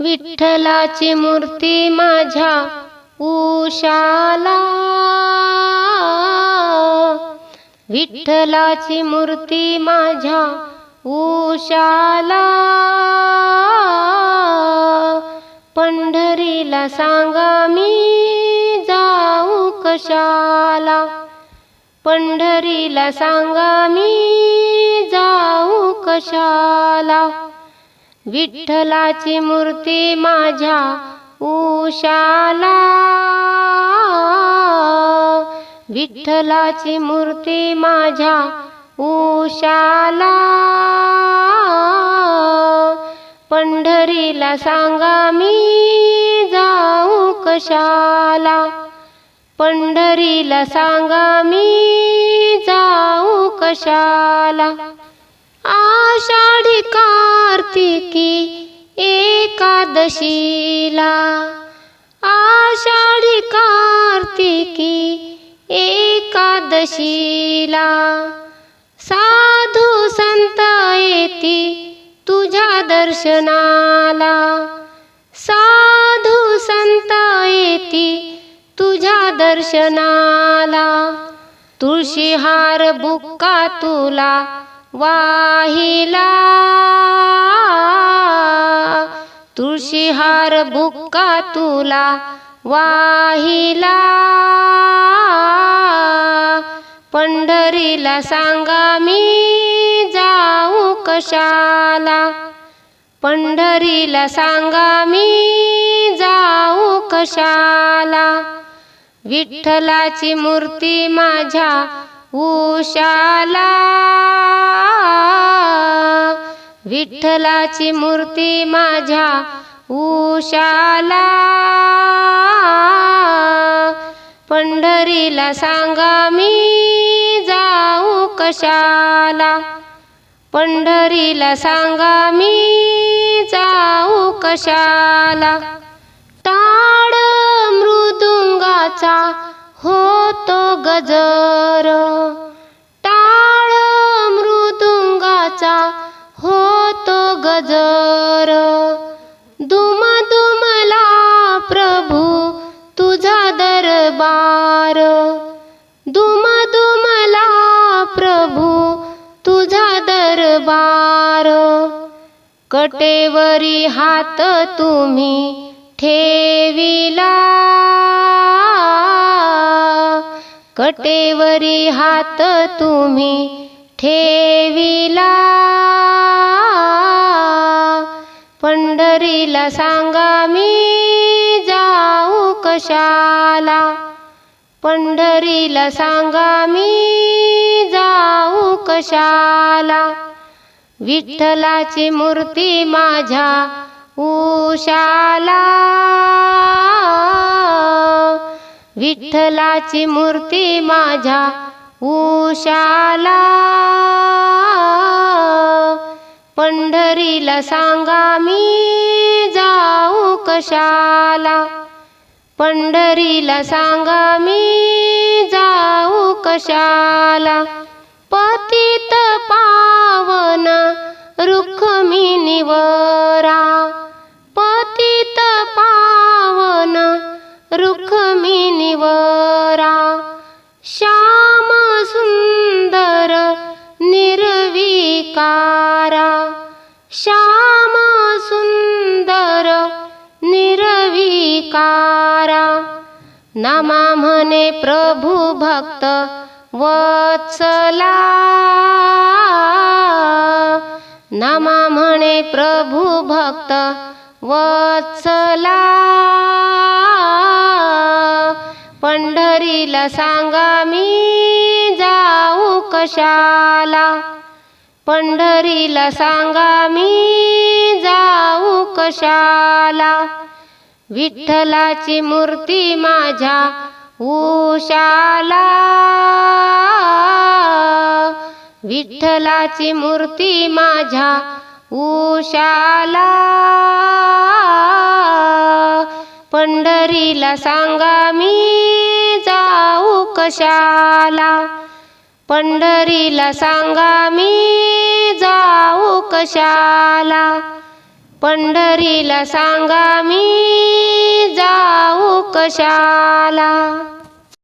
विठ्ठलाची मूर्ती माझ्या उशाला. विठ्ठलाची मूर्ती माझ्या उशाला. पंढरीला सांगा मी जाऊ कशाला. पंढरीला सांगा मी जाऊ कशाला. विठ्ठलाची मूर्ती माझ्या उशाला. विठ्ठलाची मूर्ती माझ्या उशाला. पंढरीला सांगा मी जाऊ कशाला. पंढरीला सांगा मी जाऊ कशाला. आषाढी एकादशीला आषाढी कार्तिकी एकादशीला. साधू संत येती तुझ्या दर्शनाला. साधू संत येती तुझ्या दर्शनाला. तुळशीहार बुक्का तुला वाहिला. तुळशीहार बुक्का तुला वाहिला. पंढरीला सांगा मी जाऊ कशाला. पंढरीला सांगा मी जाऊ कशाला. विठ्ठलाची मूर्ती माझ्या उशाला. विठ्ठलाची मूर्ती माझ्या उशाला. पंढरीला सांगा मी जाऊ कशाला. पंढरीला सांगा मी जाऊ कशाला. जर दुम दुमला प्रभू तुझा दरबार. दुम दुमला प्रभू तुझा दरबार. कटेवरी हात तुम्ही ठेविला. कटेवरी हात तुम्ही ठेविला. सांगा मी जाऊ कशाला? पंढरीला सांगा मी जाऊ कशाला? विठ्ठलाची मूर्ती माझ्या उशाला. विठ्ठलाची मूर्ती माझ्या उशाला. पंढरीला सांगा मी कशाला? पंढरीला सांगा मी जाऊ कशाला? पतित पावन रुक्मिणीवरा पतित पावन रुक्मिणीवरा श्याम सुंदर निर्विका नमा म्हणे प्रभू भक्त वत्सला नमा म्हणे प्रभू भक्त वत्सला पंढरीला सांगा मी जाऊ कशाला? पंढरीला सांगा मी जाऊ कशाला? विठ्ठलाची मूर्ती माझ्या उशाला. विठ्ठलाची मूर्ती माझ्या उशाला. पंढरीला सांगा मी जाऊ कशाला. पंढरीला सांगा मी जाऊ कशाला. पंढरीला सांगा मी जाऊ कशाला?